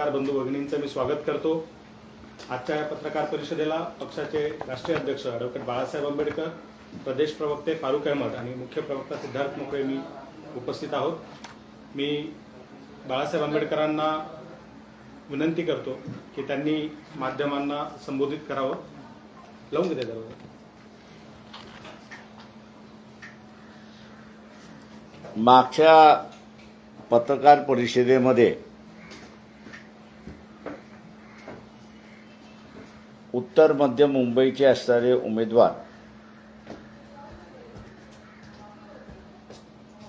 पत्रकार बंधू भगिनींचं मी स्वागत करतो. आजच्या या पत्रकार परिषदेला पक्षाचे राष्ट्रीय अध्यक्ष ॲडव्होकेट बाळासाहेब आंबेडकर प्रदेश प्रवक्ते फारुख अहमद आणि मुख्य प्रवक्ता सिद्धार्थ मोकळे मी उपस्थित आहोत. मी बाळासाहेब आंबेडकरांना विनंती करतो की त्यांनी माध्यमांना संबोधित करावं. लावून घेते दरवाजा. मागच्या पत्रकार परिषदेमध्ये उत्तर मध्य मुंबईचे असणारे उमेदवार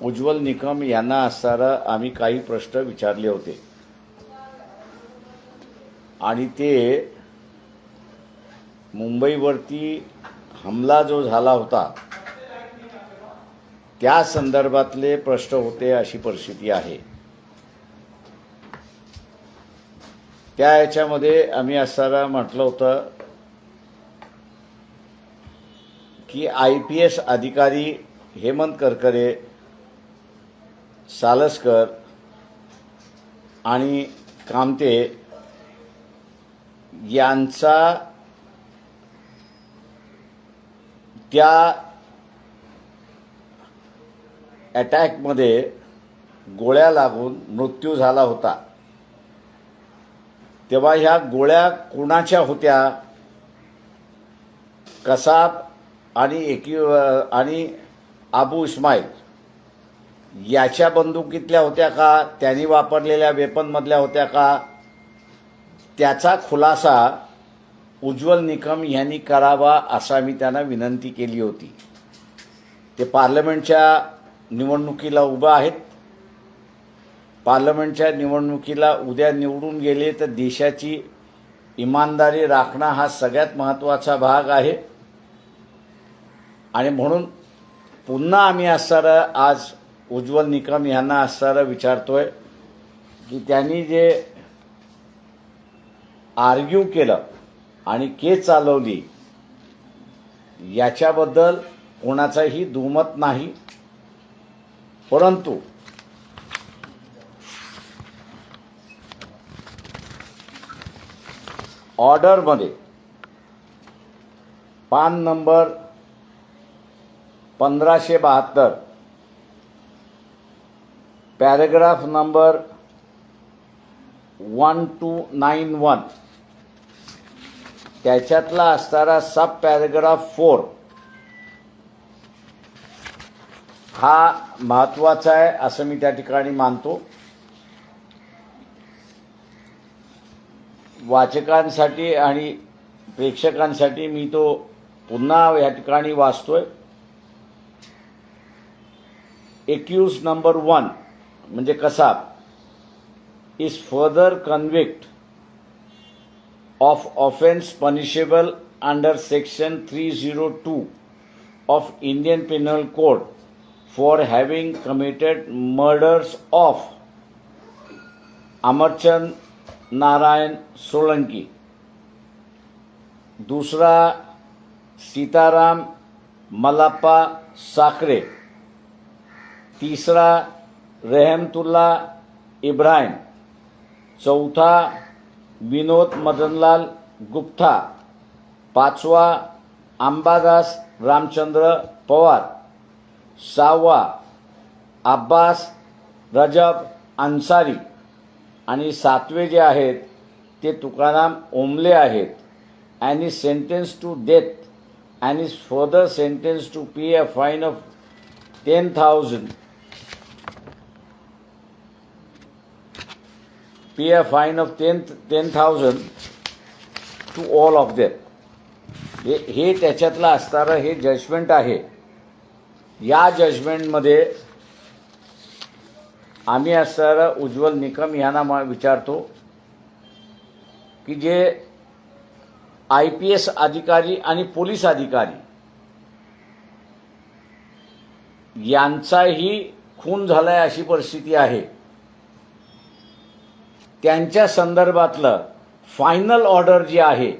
उज्ज्वल निकम यांना असणारा आम्ही काही प्रश्न विचारले होते. आणि ते मुंबईवरती हमला जो झाला होता त्या संदर्भातले प्रश्न होते अशी परिस्थिती आहे. त्या याच्यामध्ये आम्ही असणारा म्हटलं होतं की आय पी एस अधिकारी हेमंत करकरे सालसकर आणि कामते यांचा त्या अटॅकमध्ये गोळ्या लागून मृत्यू झाला होता. तेव्हा ह्या गोळ्या कोणाच्या होत्या? कसाब आणि एकी आणि आबू इस्माईल. याच्या बंदुकीतल्या होत्या का? त्यांनी वापरलेल्या वेपनमधल्या होत्या का? त्याचा खुलासा उज्ज्वल निकम यांनी करावा असा मी त्यांना विनंती केली होती. ते पार्लमेंटच्या निवडणुकीला उभं आहेत. पार्लमेंटच्या निवडणुकीला उद्या निवडून गेले तर देशाची इमानदारी राखणं हा सगळ्यात महत्त्वाचा भाग आहे. आणि म्हणून पुन्हा आम्ही असणारं आज उज्ज्वल निकम यांना असणारं विचारतो आहे की त्यांनी जे आर्ग्यू केलं आणि केस चालवली याच्याबद्दल कोणाचाही दुमत नाही. परंतु ऑर्डरमध्ये पान नंबर पंधराशे बहात्तर. Paragraph number one two nine one त्याच्यातला असणारा सब पॅरेग्राफ फोर हा महत्त्वाचा आहे असं मी त्या ठिकाणी मानतो. वाचकांसाठी आणि प्रेक्षकांसाठी मी तो पुन्हा या ठिकाणी वाचतोय. एक्यूज नंबर वन म्हणजे Kasab is further convicted of offence punishable under section three zero two of Indian penal code for having committed murders of Amarchand Narayan Solanki दूसरा, सीताराम मलप्पा साखरे तिसरा रेहमतुल्ला इब्राहिम. चौथा विनोद मदनलाल गुप्ता. पाचवा आंबादास रामचंद्र पवार. सहावा अब्बास रजब अन्सारी. आणि सातवे जे आहेत ते तुकाराम ओमले आहेत. आणि सेंटेन्स टू डेथ. आणि further sentence to pay a fine of ten thousand. Pay a fine of 10 10,000 to all of them. हे हे त्याच्यातलं असणारं हे जजमेंट आहे या जजमेंटमध्ये आम्ही असणारं उज्ज्वल निकम यांना मा- विचारतो की जे आय पी एस अधिकारी आणि पोलीस अधिकारी यांचाही खून झालाय अशी परिस्थिती आहे त्यांच्या संदर्भातलं फायनल ऑर्डर जे आहे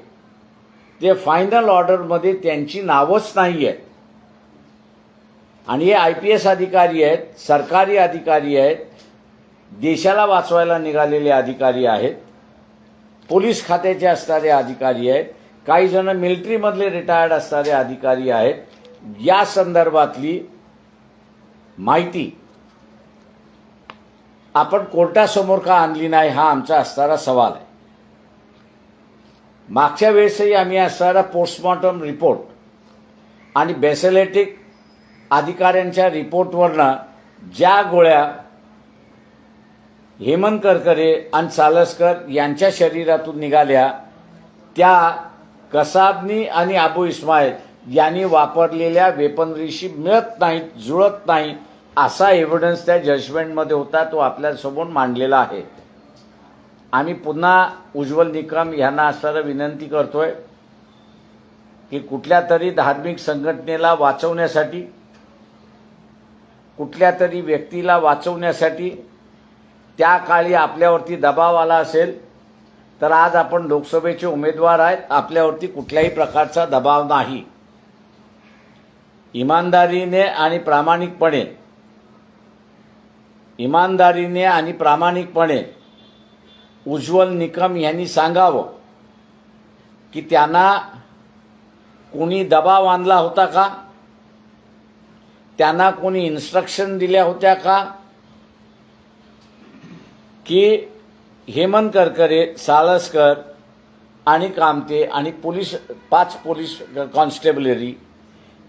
ते फायनल ऑर्डरमध्ये त्यांची नावच नाही आहेत आणि हे आय पी एस अधिकारी आहेत सरकारी अधिकारी आहेत देशाला वाचवायला निघालेले अधिकारी आहेत पोलीस खात्याचे असणारे अधिकारी आहेत काही जण मिलिटरीमधले रिटायर्ड असणारे अधिकारी आहेत. या संदर्भातली माहिती आपण कोर्टासमोर का आणली नाही हा आमचा असणारा सवाल आहे. मागच्या वेळेसही आम्ही असणारा पोस्टमॉर्टम रिपोर्ट आणि बेसेलेटिक अधिकाऱ्यांच्या रिपोर्टवरनं ज्या गोळ्या हेमंत करकरे आणि सालसकर यांच्या शरीरातून निघाल्या त्या कसाबनी आणि अबू इस्माईल यांनी वापरलेल्या वेपनरीशी मिळत नाहीत जुळत नाही असा एव्हिडन्स त्या जजमेंटमध्ये होता तो आपल्यासमोर मांडलेला आहे. आम्ही पुन्हा उज्ज्वल निकम यांना असणारा विनंती करतोय की कुठल्या तरी धार्मिक संघटनेला वाचवण्यासाठी कुठल्या तरी व्यक्तीला वाचवण्यासाठी त्या काळी आपल्यावरती दबाव आला असेल तर आज आपण लोकसभेचे उमेदवार आहेत आपल्यावरती कुठल्याही प्रकारचा दबाव नाही. इमानदारीने आणि प्रामाणिकपणे इमानदारीने आणि प्रामाणिकपणे उज्ज्वल निकम यांनी सांगावं की त्यांना कोणी दबाव आणला होता का? त्यांना कोणी इन्स्ट्रक्शन दिल्या होत्या का? की हेमंत करकरे साळसकर आणि कामते आणि पोलीस पाच पोलीस कॉन्स्टेबलरी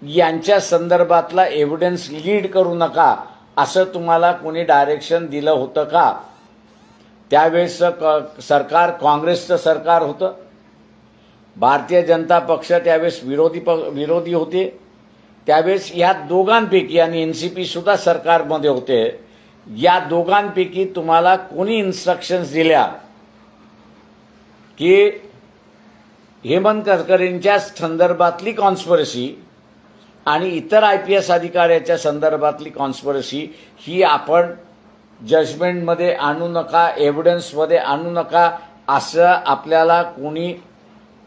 यांच्या संदर्भातला एव्हिडन्स लीड करू नका. असं तुम्हाला कोणी डायरेक्शन दिलं होतं का? त्यावेळेसचं क सरकार काँग्रेसचं सरकार होतं. भारतीय जनता पक्ष त्यावेळेस विरोधी प विरोधी होते. त्यावेळेस या दोघांपैकी आणि एन सी पीसुद्धा सरकारमध्ये होते. या दोघांपैकी तुम्हाला कोणी इन्स्ट्रक्शन्स दिल्या? की हेमंत करकरेंच्या संदर्भातली कॉन्स्परसी आणि इतर आय पी एस अधिकाऱ्याच्या संदर्भातली कॉन्स्परसी ही आपण जजमेंटमध्ये आणू नका एव्हिडन्समध्ये आणू नका असं आपल्याला कोणी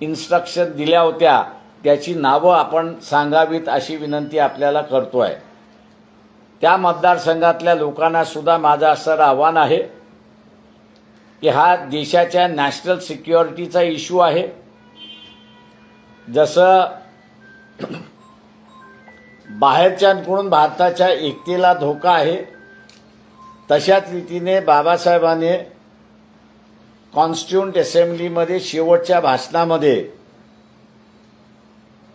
इन्स्ट्रक्शन दिल्या होत्या त्याची नावं आपण सांगावीत अशी विनंती आपल्याला करतो आहे त्या मतदारसंघातल्या लोकांना सुद्धा माझं असं आव्हान आहे की हा देशाच्या नॅशनल सिक्युरिटीचा इश्यू आहे. जसं बाहेरच्यांकडून भारताच्या एकतेला धोका आहे. तशाच रीतीने बाबासाहेबांनी कॉन्स्टिट्युंट असेंब्लीमध्ये शेवटच्या भाषणामध्ये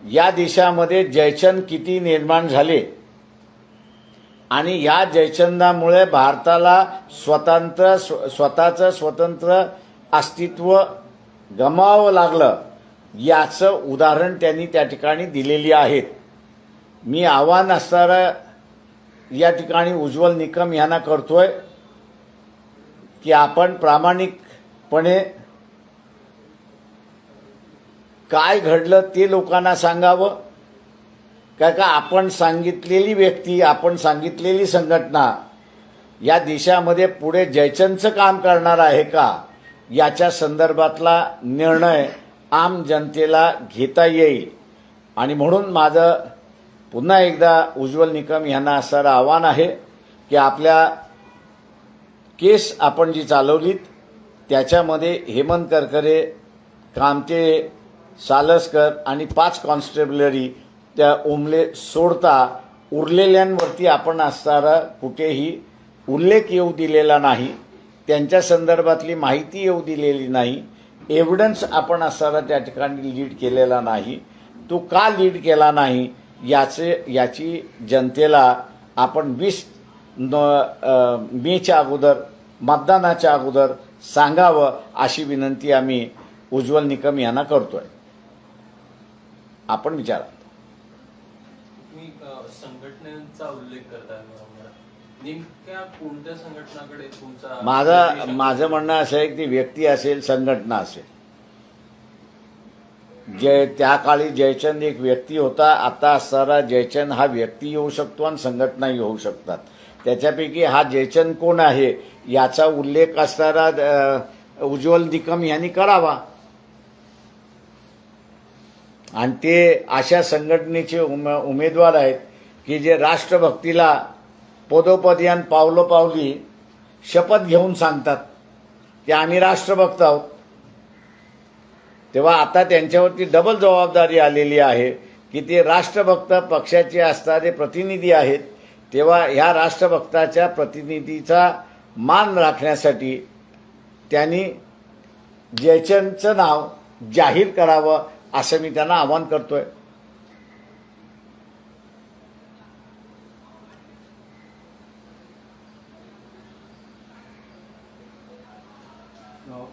या देशामध्ये जयचंद किती निर्माण झाले आणि या जयचंदामुळे भारताला स्वतंत्र स्व स्वतःचं स्वतंत्र अस्तित्व गमावं लागलं याचं उदाहरण त्यांनी त्या ठिकाणी दिलेली आहेत. मी आव्हान असणारं या ठिकाणी उज्ज्वल निकम यांना करतोय की आपण प्रामाणिकपणे काय घडलं ते लोकांना सांगावं. काय का आपण सांगितलेली व्यक्ती आपण सांगितलेली संघटना या देशामध्ये पुढे जयचंदचं काम करणार आहे का याच्या संदर्भातला निर्णय आम जनतेला घेता येईल. आणि म्हणून माझं पुन्हा एकदा उज्ज्वल निकम यांना असणारं आव्हान आहे की आपल्या केस आपण जी चालवलीत त्याच्यामध्ये हेमंत करकरे कामते सालसकर आणि पाच कॉन्स्टेबलरी त्या ओमले सोडता उरलेल्यांवरती आपण असणारा कुठेही उल्लेख येऊ दिलेला नाही त्यांच्या संदर्भातली माहिती येऊ दिलेली नाही एव्हिडन्स आपण असणारा त्या ठिकाणी लीड केलेला नाही तो का लीड केला नाही याचे याची जनतेला आपण वीस न मेच्या अगोदर मतदानाच्या अगोदर सांगावं अशी विनंती आम्ही उज्ज्वल निकम यांना करतोय. आपण विचारा. तुम्ही अ, संघटनेचा उल्लेख करताय बरोबर. नेमक्या कोणत्या संघटनाकडे तुमचा माझं माझं म्हणणं असं आहे की ती व्यक्ती असेल संघटना असेल. जय त्या काळी जयचंद एक व्यक्ती होता आता असणारा जयचंद हा व्यक्ती येऊ शकतो आणि संघटनाही होऊ शकतात. त्याच्यापैकी हा जयचंद कोण आहे याचा उल्लेख असणारा उज्ज्वल निकम यांनी करावा. आणि ते अशा संघटनेचे उम उमेदवार आहेत की जे राष्ट्रभक्तीला पदोपदी आणि पावलोपावली शपथ घेऊन सांगतात की आम्ही राष्ट्रभक्त आहोत. तेव्हा आता त्यांच्यावरती डबल जबाबदारी आलेली आहे की ते राष्ट्रभक्त पक्षाचे असणारे प्रतिनिधी आहेत. तेव्हा ह्या राष्ट्रभक्ताच्या प्रतिनिधीचा मान राखण्यासाठी त्यांनी जयचंदचं नाव जाहीर करावं असं मी त्यांना आवाहन करतोय.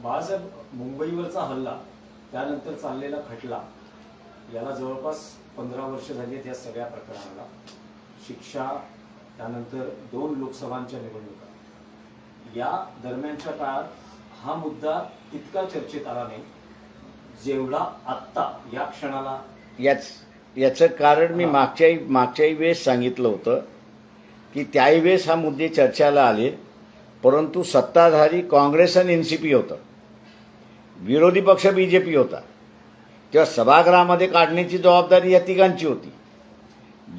बाळासाहेब मुंबईवरचा हल्ला. त्यानंतर चाललेला खटला याला जवळपास पंधरा वर्ष झाली आहेत या सगळ्या प्रकरणाला. शिक्षा त्यानंतर दोन लोकसभांच्या निवडणुका. या दरम्यानच्या काळात हा मुद्दा तितका चर्चेत आला नाही जेवढा आत्ता या क्षणाला. याच याचं कारण मी मागच्याही मागच्याही वेळेस सांगितलं होतं की त्याही वेळेस हा मुद्दे चर्चेला आले परंतु सत्ताधारी काँग्रेस आणि एन सी पी होतं. विरोधी पक्ष बी जे पी होता. तेव्हा सभागृहामध्ये काढण्याची जबाबदारी या तिघांची होती.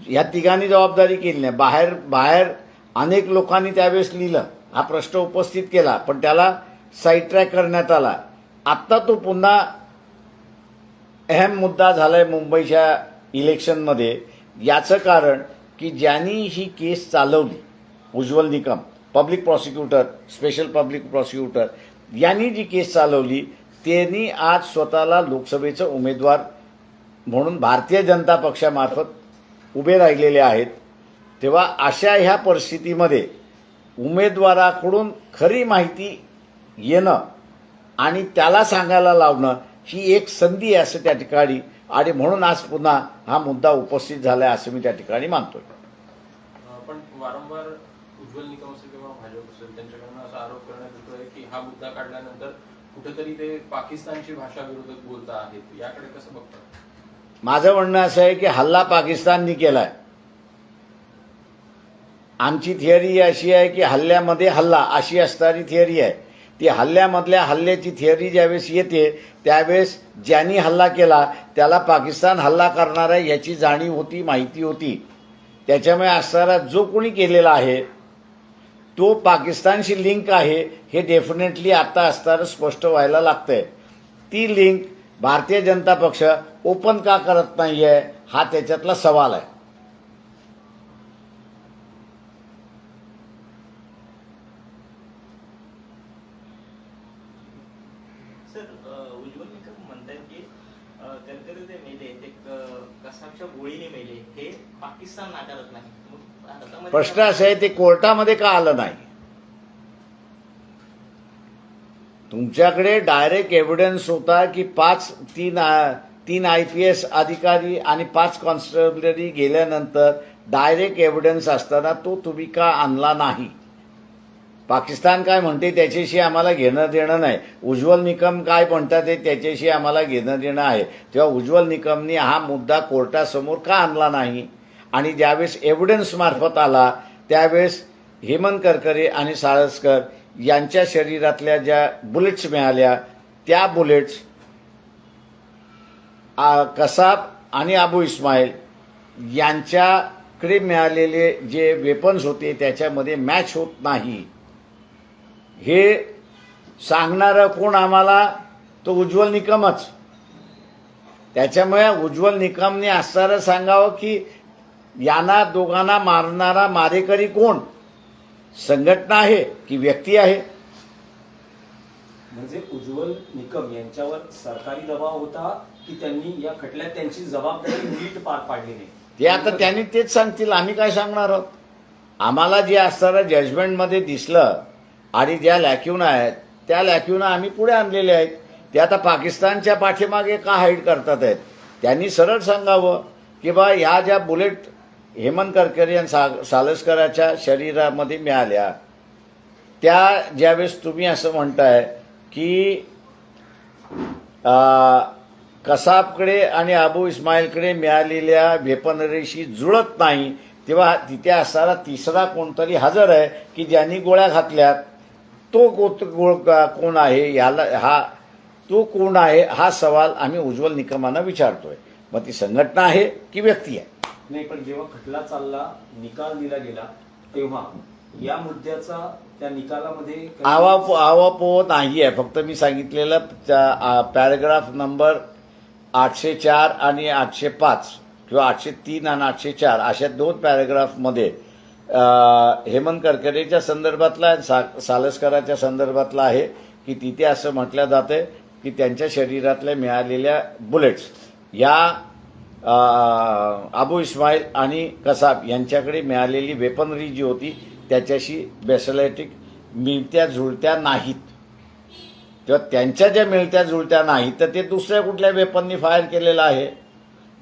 या तिघांनी जबाबदारी केली नाही. बाहेर बाहेर अनेक लोकांनी त्यावेळेस लिहिलं. हा प्रश्न उपस्थित केला पण त्याला साईड ट्रॅक करण्यात आला. आत्ता तो पुन्हा अहम मुद्दा झालाय मुंबईच्या इलेक्शनमध्ये. याचं कारण की ज्यांनी ही केस चालवली Ujjwal Nikam public prosecutor special public prosecutor यांनी जी केस चालवली त्यांनी आज स्वतःला लोकसभेचं उमेदवार म्हणून भारतीय जनता पक्षामार्फत उभे राहिलेले आहेत. तेव्हा अशा ह्या परिस्थितीमध्ये उमेदवाराकडून खरी माहिती येणं आणि त्याला सांगायला लावणं ही एक संधी आहे असं त्या ठिकाणी आणि म्हणून आज पुन्हा हा मुद्दा उपस्थित झाला आहे असं मी त्या ठिकाणी मानतोय. पण वारंवार उज्ज्वल निकम असेल किंवा भाजप असेल त्यांच्याकडनं असा आरोप करण्यात येतोय की हा मुद्दा काढल्यानंतर कुठेतरी ते पाकिस्तानची भाषा विरोधक बोलता आहेत याकडे कसं बघतात? माझं म्हणणं असं आहे की हल्ला पाकिस्ताननी केलाय. आमची थिअरी अशी आहे की हल्ल्यामध्ये हल्ला अशी असणारी थिअरी आहे. ती हल्ल्यामधल्या हल्ल्याची थिअरी ज्यावेळेस येते त्यावेळेस ज्यांनी हल्ला केला त्याला पाकिस्तान हल्ला करणार आहे याची जाणीव होती माहिती होती. त्याच्यामुळे असणारा जो कोणी केलेला आहे तो पाकिस्तानशी लिंक आहे हे डेफिनेटली आता असताना स्पष्ट व्हायला लागतंय. ती लिंक भारतीय जनता पक्ष ओपन का करत नाहीये हा त्याच्यातला सवाल आहे. गोळीने मेले हे पाकिस्तान नाकारत नाही. प्रश्न असा आहे ते कोर्टामध्ये का आलं नाही? तुमच्याकडे डायरेक्ट एव्हिडन्स होता की पाच तीन तीन आय पी एस अधिकारी आणि पाच कॉन्स्टेबलरी गेल्यानंतर डायरेक्ट एव्हिडन्स असताना तो तुम्ही का आणला नाही? पाकिस्तान काय म्हणते त्याच्याशी आम्हाला घेणं देणं नाही. उज्ज्वल निकम काय म्हणतात ते त्याच्याशी आम्हाला घेणं देणं आहे. तेव्हा उज्ज्वल निकमनी हा मुद्दा कोर्टासमोर का आणला नाही? आणि ज्यावेळेस एव्हिडन्स मार्फत आला त्यावेळेस हेमंत करकरे आणि साळसकर यांच्या शरीरातल्या ज्या बुलेट्स मिळाल्या त्या बुलेट्स कसाब आणि अबू इस्माईल यांच्याकडे मिळालेले जे वेपन्स होते त्याच्यामध्ये मॅच होत नाही. हे सांगणारं कोण आम्हाला? तो उज्ज्वल निकमच. त्याच्यामुळे उज्ज्वल निकमने असणारं सांगावं की यांना दोघांना मारणारा मारेकरी कोण? संघटना आहे की व्यक्ती आहे? म्हणजे उज्ज्वल निकम यांच्यावर सरकारी दबाव होता की त्यांनी या खटल्यात त्यांची जबाबदारी नीट पार पाडली नाही. ते आता त्यांनी तेच सांगतील आम्ही काय सांगणार आहोत? आम्हाला जे असणारं जजमेंटमध्ये दिसलं आणि ज्या लॅक्युना आहेत त्या लॅक्युना आम्ही पुढे आणलेल्या आहेत. ते आता पाकिस्तानच्या पाठीमागे का हाईड करतात आहेत? त्यांनी सरळ सांगावं की बा ह्या ज्या बुलेट हेमंत करकरे आणि सा सालसकराच्या शरीरामध्ये मिळाल्या. त्या ज्यावेळेस तुम्ही असं म्हणताय की कसाबकडे आणि अबू इस्माईलकडे मिळालेल्या वेपनरीशी जुळत नाही तेव्हा तिथे असणारा तिसरा कोणतरी हजर आहे की ज्यांनी गोळ्या घातल्यात तो कोत- गो- कोण आहे ह्याला हा तो कोण आहे हा सवाल आम्ही उज्ज्वल निकमांना विचारतोय. मग ती संघटना आहे की व्यक्ती आहे? नाही पण जेव्हा खटला चालला निकाल दिला गेला तेव्हा या मुद्द्याचा त्या निकालामध्ये आवापो आवाप आवापो नाही आहे फक्त मी सांगितलेलं त्या- पॅरेग्राफ पॅराग्राफ नंबर आठशे चार आणि आठशे पाच किंवा आठशे तीन आणि आठशे चार अशा दोन पॅराग्राफमध्ये हेमंत करकरेच्या संदर्भातला सा सालस्कराच्या संदर्भातला आहे की तिथे असं म्हटलं जातं की त्यांच्या शरीरातल्या मिळालेल्या बुलेट्स या अबू इस्माईल आणि कसाब यांच्याकडे मिळालेली वेपनरी जी होती त्याच्याशी बेसलॅटिक मिळत्या जुळत्या नाहीत. तेव्हा त्यांच्या ज्या मिळत्या जुळत्या नाहीत तर ते दुसऱ्या कुठल्या वेपननी फायर केलेलं आहे?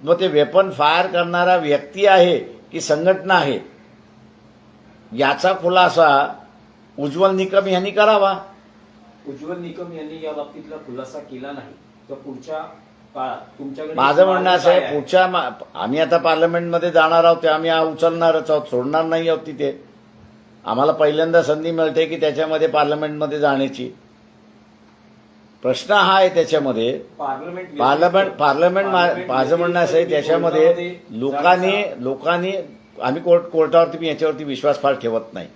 मग ते वेपन फायर करणारा व्यक्ती आहे की संघटना आहे? याचा खुलासा उज्ज्वल निकम यांनी करावा. उज्ज्वल निकम यांनी या बाबतीतला खुलासा केला नाही. तर पुढच्या माझं म्हणणं असं आहे पुढच्या आम्ही आता पार्लमेंटमध्ये जाणार आहोत ते आम्ही उचलणारच आहोत सोडणार नाही आहोत तिथे. आम्हाला पहिल्यांदा संधी मिळते की त्याच्यामध्ये पार्लमेंटमध्ये जाण्याची. प्रश्न हा आहे त्याच्यामध्ये. पार्लमेंट पार्लमेंट माझं म्हणणं असं आहे त्याच्यामध्ये लोकांनी लोकांनी आम्ही कोर्ट कोर्टावरती मी याच्यावरती विश्वास फार ठेवत नाही.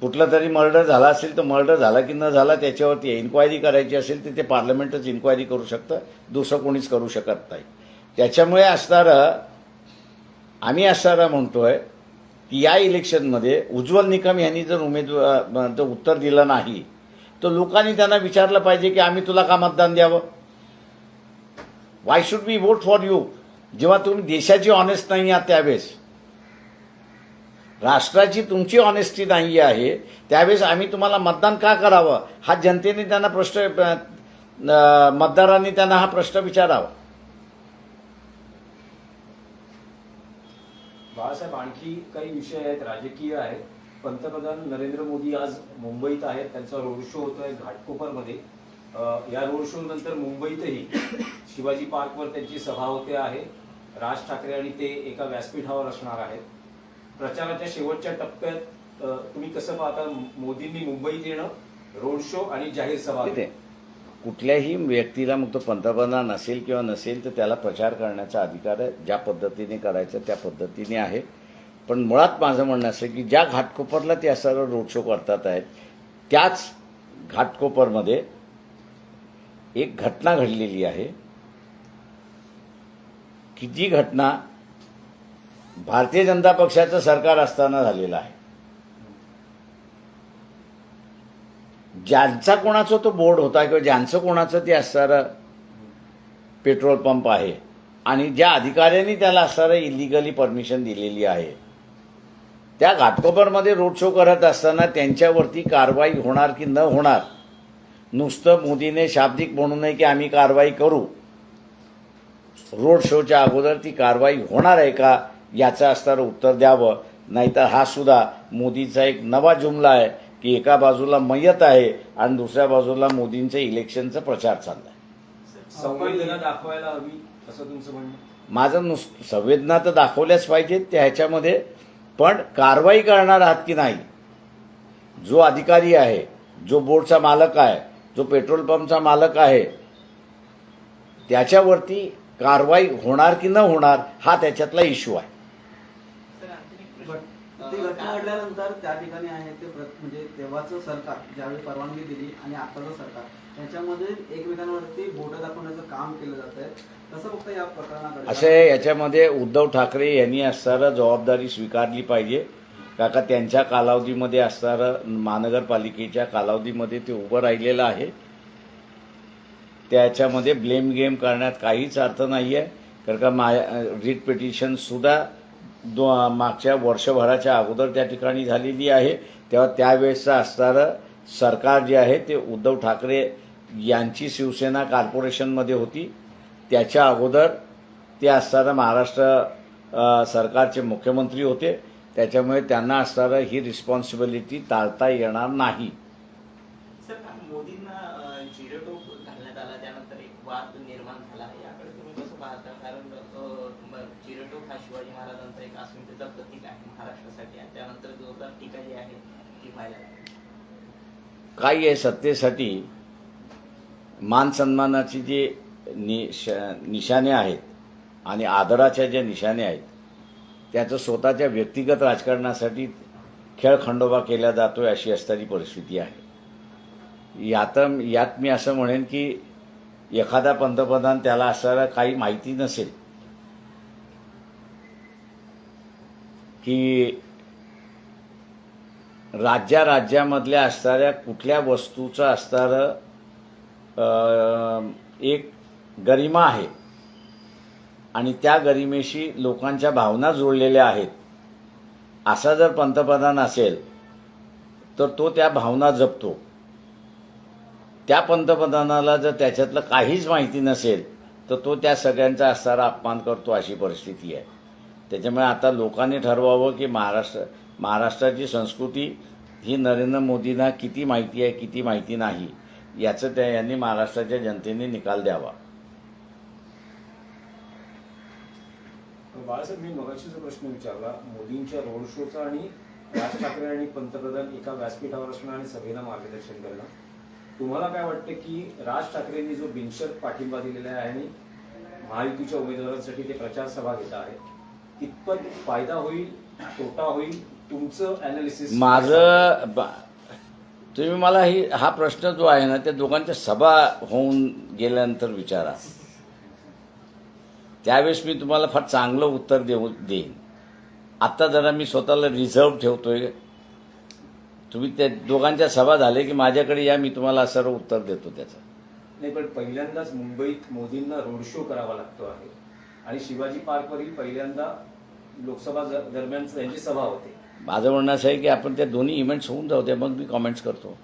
कुठलं तरी मर्डर झाला असेल तर मर्डर झाला की न झाला त्याच्यावरती इन्क्वायरी करायची असेल तर ते पार्लमेंटच इन्क्वायरी करू शकतं. दुसरं कोणीच करू शकत नाही. त्याच्यामुळे असणारं आम्ही असणारं म्हणतोय की या इलेक्शनमध्ये उज्ज्वल निकम यांनी जर उमेदवार जर उत्तर दिलं नाही तर लोकांनी त्यांना विचारलं पाहिजे की आम्ही तुला का मतदान द्यावं? Why should we vote for you जेव्हा तुम्ही देशाची ऑनेस्ट नाही आहात त्यावेळेस. राष्ट्राची तुमची ऑनेस्टी नाही आहे. त्यावेळेस आम्ही तुम्हाला मतदान का करावं? हा जनतेने त्यांना प्रश्न मतदारांनी त्यांना हा प्रश्न विचारावा. बाळासाहेब आणखी काही विषय आहेत राजकीय आहेत. पंतप्रधान नरेंद्र मोदी आज मुंबईत आहेत. त्यांचा रोड शो होतोय घाटकोपरमध्ये. या रोड शो नंतर मुंबईतही शिवाजी पार्कवर त्यांची सभा होते आहे. राज ठाकरे आणि ते एका व्यासपीठावर असणार आहेत. प्रचाराच्या शेवटच्या टप्प्यात तुम्ही कसं पाहता? मोदींनी मुंबईत येणं रोड शो आणि जाहीर सभा कुठल्याही व्यक्तीला मग तो पंतप्रधान असेल किंवा नसेल तर त्याला प्रचार करण्याचा अधिकार आहे. ज्या पद्धतीने करायचं त्या पद्धतीने आहे. पण मुळात माझं म्हणणं असं की ज्या घाटकोपरला ते सर्व रोड शो करतात आहेत त्याच घाटकोपरमध्ये एक घटना घडलेली आहे की जी घटना भारतीय जनता पक्षाचं सरकार असताना झालेलं आहे. ज्यांचा कोणाचा तो बोर्ड होता किंवा ज्यांचं कोणाचं ते असणारं पेट्रोल पंप आहे. आणि ज्या अधिकाऱ्यांनी त्याला असणारं इलिगली परमिशन दिलेली आहे. त्या घाटकोपरमध्ये रोड शो करत असताना त्यांच्यावरती कारवाई होणार की न होणार नुसतं मोदीने शाब्दिक म्हणू नये की आम्ही कारवाई करू. रोड शोच्या अगोदर ती कारवाई होणार आहे का? याचं असणारं उत्तर द्यावं. नाहीतर हा सुद्धा मोदीचा एक नवा जुमला आहे की एका बाजूला मयत आहे आणि दुसऱ्या बाजूला मोदींचं इलेक्शनचा प्रचार चाललाय. संवेदना दाखवायला हवी असं तुमचं म्हणणं? माझं नुस संवेदना तर दाखवल्याच पाहिजेत त्या ह्याच्यामध्ये पण कारवाई करणार आहात की नाही? जो अधिकारी आहे जो बोर्डचा मालक आहे जो पेट्रोल पंपचा मालक आहे त्याच्यावरती कारवाई होणार की न होणार हा त्याच्यातला इश्यू आहे सर, आणखीन एक बट प्रश्न. ती घटना घडल्यानंतर त्या ठिकाणी आहे ते म्हणजे तेव्हाचं सरकार ज्यावेळी परवानगी दिली आणि आताचं सरकार त्याच्यामध्ये एकमेकांवरती बोट दाखवण्याचं काम केलं जात आहे तसं फक्त या प्रकरणाकडे असं आहे याच्यामध्ये उद्धव ठाकरे यांनी असणारं जबाबदारी स्वीकारली पाहिजे. काका त्यांच्या कालावधीमध्ये असणारं महानगरपालिकेच्या कालावधीमध्ये ते उभं राहिलेलं आहे. त्याच्यामध्ये ब्लेम गेम करण्यात काहीच अर्थ नाही आहे कारण का मा रिट पिटिशनसुद्धा दो मागच्या वर्षभराच्या अगोदर त्या ठिकाणी झालेली आहे. तेव्हा त्यावेळेसचं असणारं सरकार जे आहे ते उद्धव ठाकरे यांची शिवसेना कॉर्पोरेशनमध्ये होती. त्याच्या अगोदर ते असताना महाराष्ट्र सरकारचे मुख्यमंत्री होते. त्याच्यामुळे त्यांना असणारं ही रिस्पॉन्सिबिलिटी टाळता येणार नाही सर काल मोदींना अं, जिरो टोप घालण्यात आला त्यानंतर एक वाद निर्माण झाला याकडे तुम्ही कसं पाहता कारण अं, म- जिरो टोप हा शिवाजी महाराजांचा एक अस्मितेचा प्रतीक आहे महाराष्ट्रासाठी आणि त्यानंतर जोरदार टीका जी आहे ती काय आहे सत्तेसाठी मान सन्मानाची जे निश निशाणे आहेत आणि आदराच्या ज्या निशाणे आहेत त्याचं स्वतःच्या व्यक्तिगत राजकारणासाठी खेळ खंडोबा केला जातोय अशी असणारी परिस्थिती आहे. यात यात मी असं म्हणेन की एखादा पंतप्रधान त्याला असणारा काही माहिती नसेल की राज्या राज्यामधल्या असणाऱ्या कुठल्या वस्तूचं असणारं एक गरिमा आहे. आणि त्या गरिमेशी लोकांच्या भावना जोडलेल्या आहेत. असा जर पंतप्रधान असेल तर तो त्या भावना जपतो. त्या पंतप्रधानाला जर त्याच्यातलं काहीच माहिती नसेल तर तो त्या सगळ्यांचा असणारा अपमान करतो अशी परिस्थिती आहे. त्याच्यामुळे आता लोकांनी ठरवावं की महाराष्ट्र महाराष्ट्राची संस्कृती ही नरेंद्र मोदींना किती माहिती आहे किती माहिती नाही याचं त्या यांनी महाराष्ट्राच्या जनतेने निकाल द्यावा. बाळासाहेब मी मगाशीचा प्रश्न विचारला मोदींच्या रोड शोचा आणि राज ठाकरे आणि पंतप्रधान एका व्यासपीठावर असणं आणि सभेला मार्गदर्शन करणं तुम्हाला काय वाटतं की राज ठाकरेंनी जो बिनशर्त पाठिंबा दिलेला आहे आणि महायुतीच्या उमेदवारांसाठी ते प्रचार सभा घेत आहे कितपत फायदा होईल तोटा होईल? तुमचं अनालिसिस माझं ब- तुम्ही मला ही हा प्रश्न जो आहे ना त्या दोघांच्या सभा होऊन गेल्यानंतर विचारा. त्यावेळेस मी तुम्हाला फार चांगलं उत्तर देऊ देईन. आत्ता जरा मी स्वतःला रिझर्व ठेवतोय. तुम्ही त्या दोघांच्या सभा झाले की माझ्याकडे या मी तुम्हाला सर्व उत्तर देतो त्याचं. नाही पण पहिल्यांदाच मुंबईत मोदींना रोड शो करावा लागतो आहे. आणि शिवाजी पार्कवरील पहिल्यांदा लोकसभा दरम्यान त्यांची सभा होते. माझं म्हणणं असं आहे की आपण त्या दोन्ही इव्हेंट्स होऊन जाऊ द्या मग मी कॉमेंट्स करतो.